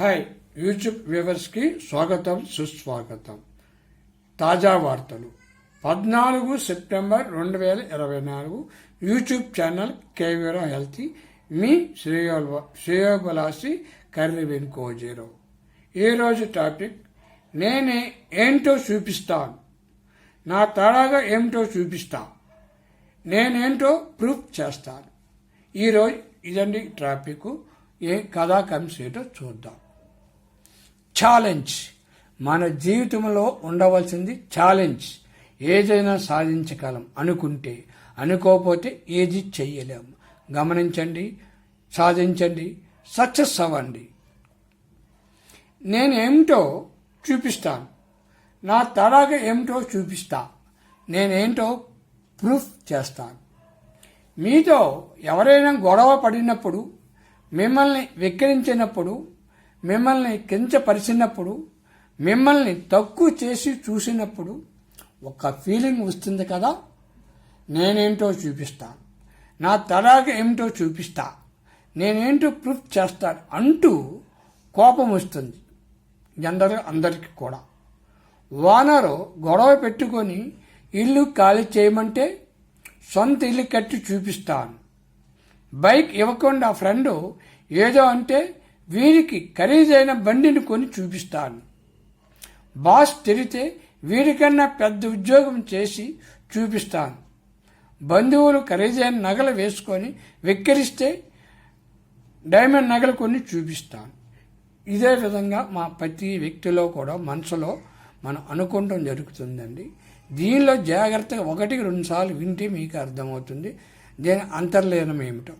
Hi YouTube వ్యూవర్స్కి స్వాగతం సుస్వాగతం. తాజా వార్తలు. పద్నాలుగు సెప్టెంబర్ రెండు వేల ఇరవై నాలుగు యూట్యూబ్ ఛానల్ కేవీరా హెల్తీ. మీ శ్రేయోల్ శ్రేయోబలాసి కర్రీ వెనుకోజీరో ఈరోజు టాపిక్ నేనే ఏంటో చూపిస్తాను. నా తడాగా ఏమిటో చూపిస్తా నేనేంటో ప్రూఫ్ చేస్తాను. ఈరోజు ఇదండి ట్రాఫిక్ ఏ కథా కమ్స్ చూద్దాం. ఛాలెంజ్ మన జీవితంలో ఉండవలసింది ఛాలెంజ్ ఏదైనా సాధించగలం అనుకుంటే అనుకోకపోతే ఏది చెయ్యలేం గమనించండి సాధించండి సక్సెస్ అవ్వండి. నేనేమిటో చూపిస్తాను. నా తడాగా ఏమిటో చూపిస్తా. నేనేంటో ప్రూఫ్ చేస్తాను. మీతో ఎవరైనా గొడవ పడినప్పుడు మిమ్మల్ని వెక్కిరించినప్పుడు మిమ్మల్ని కించపరిచినప్పుడు మిమ్మల్ని తక్కువ చేసి చూసినప్పుడు ఒక ఫీలింగ్ వస్తుంది కదా? నేనేంటో చూపిస్తాను నా తరాగ ఏమిటో చూపిస్తా. నేనేంటో ప్రూఫ్ చేస్తాను అంటూ కోపం వస్తుంది జనరల్గా అందరికీ కూడా. ఓనరు గొడవ పెట్టుకొని ఇల్లు ఖాళీ చేయమంటే సొంత ఇల్లు కట్టి చూపిస్తాను. బైక్ ఇవ్వకుండా ఫ్రెండ్ ఏదో అంటే వీరికి ఖరీదైన బండిని కొని చూపిస్తాను. బాస్ తెరితే వీరికన్నా పెద్ద ఉద్యోగం చేసి చూపిస్తాను. బంధువులు ఖరీదైన నగలు వేసుకొని వెక్కిరిస్తే డైమండ్ నగలు కొన్ని చూపిస్తాను. ఇదే విధంగా మా ప్రతి వ్యక్తిలో కూడా మనసులో మనం అనుకోవడం జరుగుతుందండి. దీనిలో జాగ్రత్తగా ఒకటికి రెండుసార్లు వింటే మీకు అర్థమవుతుంది. దీని అంతర్లీనం ఏమిటో.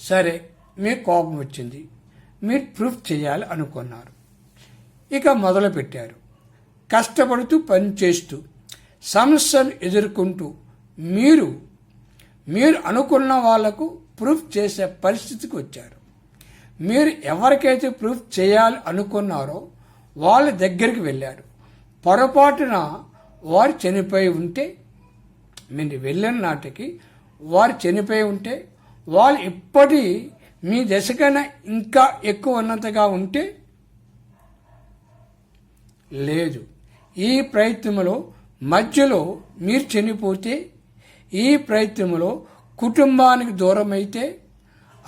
సరే మీకు కోపం వచ్చింది. మీరు ప్రూఫ్ చేయాలి అనుకున్నారు. ఇక మొదలు పెట్టారు కష్టపడుతూ పనిచేస్తూ సమస్యలు ఎదుర్కొంటూ మీరు మీరు అనుకున్న వాళ్ళకు ప్రూఫ్ చేసే పరిస్థితికి వచ్చారు. మీరు ఎవరికైతే ప్రూఫ్ చేయాలి అనుకున్నారో వాళ్ళ దగ్గరికి వెళ్ళారు. పొరపాటున వారు చనిపోయి ఉంటే మీరు వెళ్ళిన నాటికి వారు చనిపోయి ఉంటే వాళ్ళు ఇప్పటి మీ దశ కన్నా ఇంకా ఎక్కువ ఉన్నతగా ఉంటే లేదు. ఈ ప్రయత్నంలో మధ్యలో మీరు చనిపోతే ఈ ప్రయత్నంలో కుటుంబానికి దూరమైతే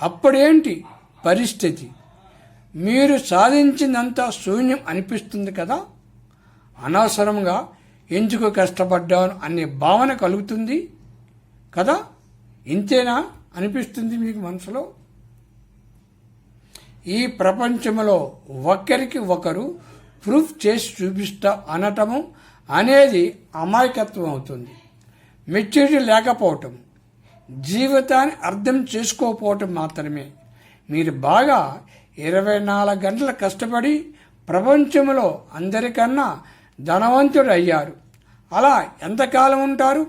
అప్పుడేంటి పరిస్థితి? మీరు సాధించినంత శూన్యం అనిపిస్తుంది కదా? అనవసరంగా ఎందుకు కష్టపడ్డాను అనే భావన కలుగుతుంది కదా? ఇంతేనా అనిపిస్తుంది మీకు మనసులో? ఈ ప్రపంచంలో ఒకరికి ఒకరు ప్రూఫ్ చేసి చూపిస్తా అనటము అనేది అమాయకత్వం అవుతుంది. మెచ్యూరిటీ లేకపోవటం జీవితాన్ని అర్థం చేసుకోకపోవటం మాత్రమే. మీరు బాగా ఇరవై నాలుగు గంటలు కష్టపడి ప్రపంచంలో అందరికన్నా ధనవంతుడు అయ్యారు. అలా ఎంతకాలం ఉంటారు?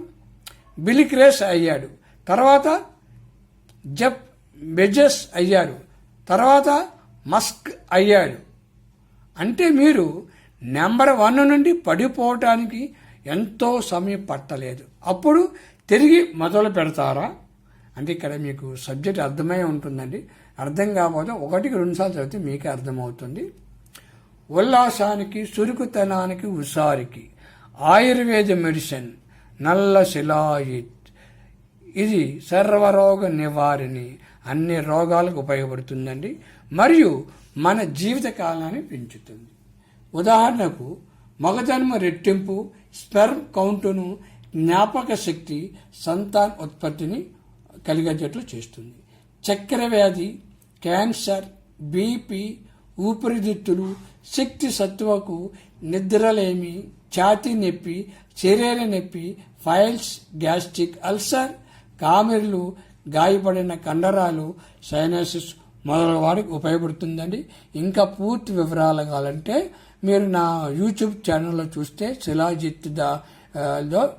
బిలిక్రేస్ అయ్యాడు. తర్వాత జప్ బెజెస్ అయ్యారు. తర్వాత మస్క్ అయ్యాడు. అంటే మీరు నెంబర్ వన్ నుండి పడిపోవటానికి ఎంతో సమయం పట్టలేదు. అప్పుడు తిరిగి మొదలు పెడతారా? అంటే ఇక్కడ మీకు సబ్జెక్ట్ అర్థమై ఉంటుందండి. అర్థం కాకపోతే ఒకటికి రెండుసార్లు చదివితే మీకే అర్థమవుతుంది. ఉల్లాసానికి చురుకుతనానికి ఉసారికి ఆయుర్వేద మెడిసిన్ నల్ల శిలాయిత్. ఇది సర్వరోగ నివారిణి. అన్ని రోగాలకు ఉపయోగపడుతుందండి. మరియు మన జీవిత కాలాన్ని పెంచుతుంది. ఉదాహరణకు మగజన్మ రెట్టింపు స్పెర్మ్ కౌంటును జ్ఞాపక శక్తి సంతాన ఉత్పత్తిని కలిగేటట్లు చేస్తుంది. చక్కెర వ్యాధి క్యాన్సర్ బీపీ ఊపిరితిత్తులు శక్తి సత్వకు నిద్రలేమి ఛాతీ నొప్పి శరీర నొప్పి ఫైల్స్ గ్యాస్ట్రిక్ అల్సర్ కామెర్లు గాయపడిన కండరాలు సైనసిస్ మొదలగు వాడికి ఉపయోగపడుతుందండి. ఇంకా పూర్తి వివరాలు కావాలంటే మీరు నా యూట్యూబ్ ఛానల్లో చూస్తే శిలాజిత్ దా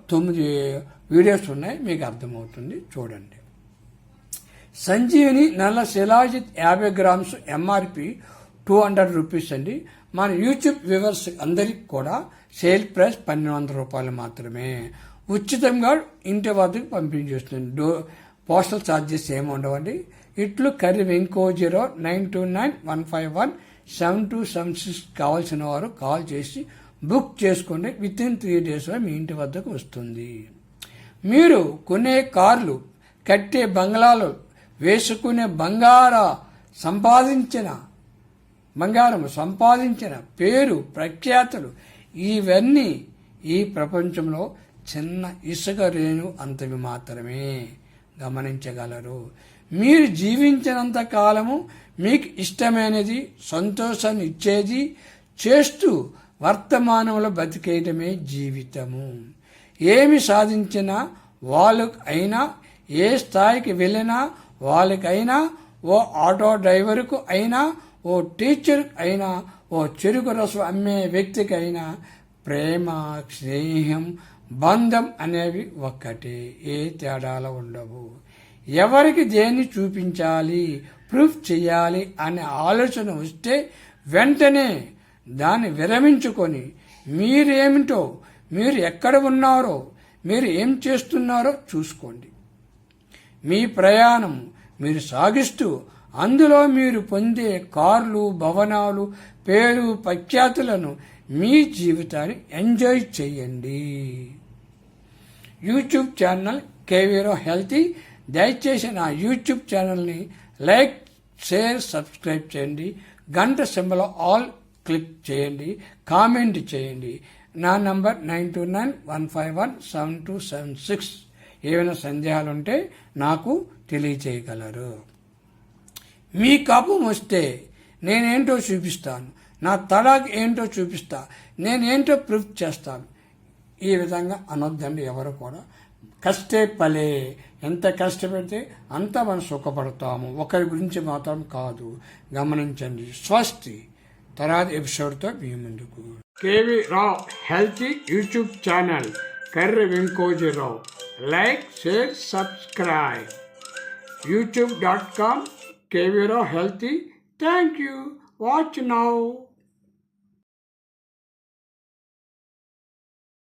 తొమ్మిది వీడియోస్ ఉన్నాయి. మీకు అర్థమవుతుంది. చూడండి. సంజీవిని నల్ల శిలాజిత్ యాభై grams MRP two hundred rupees అండి. మన యూట్యూబ్ వ్యూవర్స్ అందరికి కూడా సేల్ ప్రైస్ పన్నెండు వందల రూపాయలు మాత్రమే. ఉచితంగా ఇంటి వద్దకు పంపించేస్తుంది. డో పోస్టల్ ఛార్జెస్ ఏమి ఉండవండి. ఇట్లు Karri వెంకో zero nine two nine one five one seven two seven six కావాల్సిన వారు కాల్ చేసి బుక్ చేసుకోండి. విత్ ఇన్ త్రీ డేస్లో మీ ఇంటి వద్దకు వస్తుంది. మీరు కొనే కార్లు కట్టే బంగ్లాలు వేసుకునే బంగార సంపాదించిన బంగారం సంపాదించిన పేరు ప్రఖ్యాతులు ఇవన్నీ ఈ ప్రపంచంలో చిన్న ఇసుక రేణు అంతవి మాత్రమే. గమనించగలరు. మీరు జీవించినంత కాలము మీకు ఇష్టమైనది సంతోషాన్ని ఇచ్చేది చేస్తూ వర్తమానంలో బతికేయటమే జీవితము. ఏమి సాధించినా వాళ్ళకు అయినా ఏ స్థాయికి వెళ్ళినా వాళ్ళకైనా ఓ ఆటో డ్రైవర్కు అయినా ఓ టీచర్ అయినా ఓ చెరుకు రసం అమ్మే వ్యక్తికి అయినా ప్రేమ స్నేహం బంధం అనేవి ఒక్కటే ఏ తేడాలు ఉండవు. ఎవరికి దేన్ని చూపించాలి ప్రూఫ్ చేయాలి అనే ఆలోచన వస్తే వెంటనే దాన్ని విరమించుకొని మీరేమిటో మీరు ఎక్కడ ఉన్నారో మీరు ఏం చేస్తున్నారో చూసుకోండి. మీ ప్రయాణం మీరు సాగిస్తూ అందులో మీరు పొందే కార్లు భవనాలు పేరు ప్రఖ్యాతులను మీ జీవితాన్ని ఎంజాయ్ చేయండి. యూట్యూబ్ ఛానల్ కేవీరో హెల్తీ. దయచేసి నా యూట్యూబ్ ఛానల్ని లైక్ షేర్ సబ్స్క్రైబ్ చేయండి. గంట సింబల్ ఆల్ క్లిక్ చేయండి. కామెంట్ చేయండి. నా number nine two nine one five one seven two seven six. ఏమైనా సందేహాలు ఉంటే నాకు తెలియచేయగలరు. మీ కోపం వస్తే నేనేంటో చూపిస్తాను. నా తడాక్ ఏంటో చూపిస్తా. నేనేంటో ప్రూఫ్ చేస్తాను. ఈ విధంగా అనొద్దండి ఎవరు కూడా. కష్టే పలే ఎంత కష్టపడితే అంత మనం సుఖపడతాము. ఒకరి గురించి మాత్రం కాదు. గమనించండి. స్వస్తి. తర్వాత ఎపిసోడ్తో మీ ముందుకు. K V Rao healthy YouTube channel. Karri Venkojirao. Like share subscribe. YouTube dot com. K V Rao healthy. Thank you. Watch now.